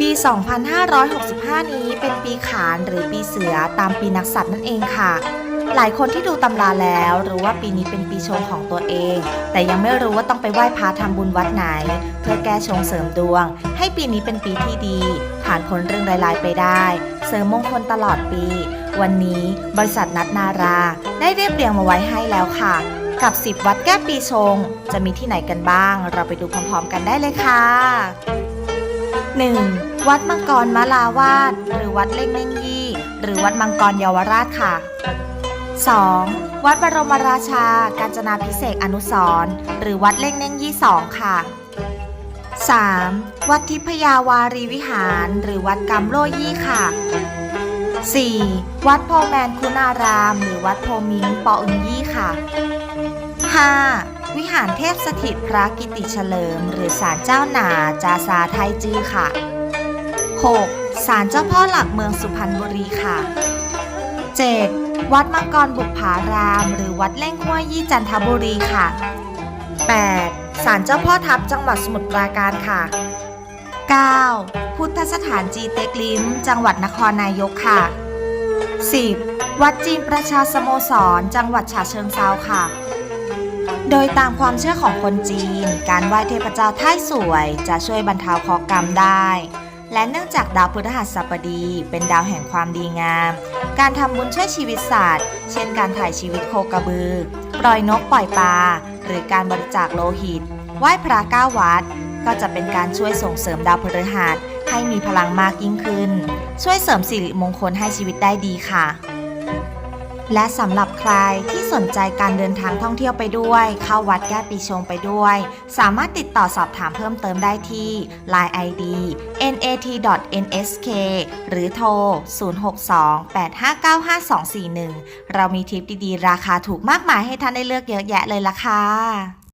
ปี 2565 นี้เป็นปีขานหรือปีเสือตามปีนักษัตว์นั่นเองค่ะ หลายคนที่ดูตำราแล้วรู้ว่าปีนี้เป็นปีชงของตัวเอง แต่ยังไม่รู้ว่าต้องไปไหว้พระทำบุญวัดไหน เพื่อแก้ชงเสริมดวง ให้ปีนี้เป็นปีที่ดี ผ่านพ้นเรื่องรายๆไปได้ เสริมมงคลตลอดปี วันนี้บริษัทนัดนารา ได้เรียบเรียงมาไว้ให้แล้วค่ะ กับ 10 วัดแก้ปีชง จะมีที่ไหนกันบ้าง เราไปดูพร้อมๆ กันได้เลยค่ะ 1. วัดมังกรมะลาวาด หรือวัดเล่งเน่งยี่ หรือวัดมังกรเยาวราชค่ะ 2. วัดบรมราชา การจนาพิเศษอนุสร์หรือวัดเล่งเน่งยี่สองค่ะ 3. วัดทิพยาวารีวิหาร หรือวัดกัมโลยี่ค่ะ 4. วัดโพแมนคุณาราม หรือวัดโพมิงปออึงยี่ค่ะ 5. วิหารเทพสถิตพระกิติเฉลิม หรือศาลเจ้าหนาจาซาไทยจื้อค่ะ 6. ศาลเจ้าพ่อหลักเมืองสุพรรณบุรีค่ะ 7. วัดมังกรบุพาราม หรือวัดเล่งห้วยยี่จันทบุรีค่ะ 8. ศาลเจ้าพ่อทับจังหวัดสมุทรปราการค่ะ 9. พุทธสถานจีเต็กลิมจังหวัดนครนายกค่ะ 10. วัดจีนประชาสโมสร จังหวัดฉะเชิงเซาค่ะ โดยตามความเชื่อของคนจีน การไหว้เทพเจ้าท่ายสวยจะช่วยบรรเทาเคราะห์กรรมได้ และเนื่องจากดาวพฤหัสบดี เป็นดาวแห่งความดีงาม การทำบุญช่วยชีวิตสัตว์ เช่นการถ่ายชีวิตโคกระบือ ปล่อยนกปล่อยปลา หรือการบริจาคโลหิต ไหว้พระเก้าวัด ก็จะเป็นการช่วยส่งเสริมดาวพฤหัสให้มีพลังมากยิ่งขึ้น ช่วยเสริมสิริมงคลให้ชีวิตได้ดีค่ะ และสำหรับใครที่สนใจการเดินทางท่องเที่ยวไปด้วย เข้าวัดแก้ปีชงไปด้วย สามารถติดต่อสอบถามเพิ่มเติมได้ที่ Line ID nat.nsk หรือโทร 0628595241 เรามีทริปดีๆ ราคาถูกมากมายให้ท่านได้เลือกเยอะแยะเลยล่ะค่ะ